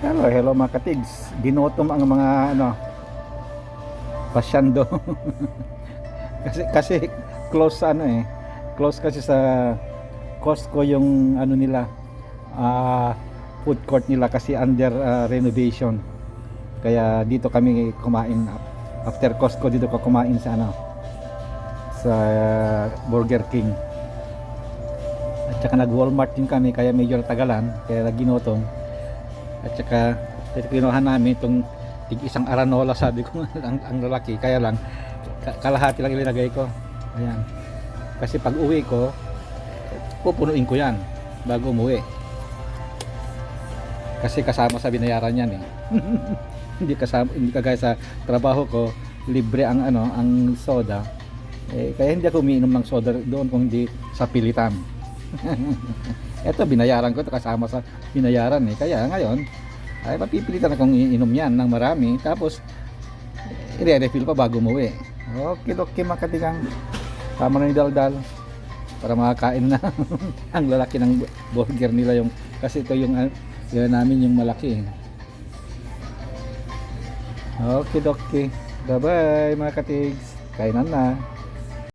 Hello, hello mga katigs. Binotom ang mga ano pasyando. kasi kasi close ano eh. Close kasi sa Costco yung ano nila ah food court nila kasi under ah, renovation. Kaya dito kami kumain after Costco dito ka kumain sa ano sa Burger King. At saka nag-Walmart din kami kaya medyo natagalan kaya naginotong. At saka kinuha namin itong tig isang aranola sabi ko ang, ang lalaki kaya lang ka- kalahati lang ilinagay ko. Ayan. Kasi pag uwi ko pupunuin ko yan bago umuwi. Kasi kasama sa binayaran yan eh. hindi kasama hindi kagaya sa trabaho ko libre ang ano ang soda. Eh, kaya hindi ako umiinom ng soda doon kung hindi sa pilitan. Eto binayaran ko to kasama sa binayaran eh. Kaya ngayon ay mapipilitan akong iinom yan ng marami tapos eh, i-refill pa bago umuwi. Okay, okay makatigang. Tama na ni Daldal para makakain na ang lalaki ng burger nila yung kasi ito yung ah, yun namin yung malaki. Okay, okay. Bye-bye mga katigs. Kainan na.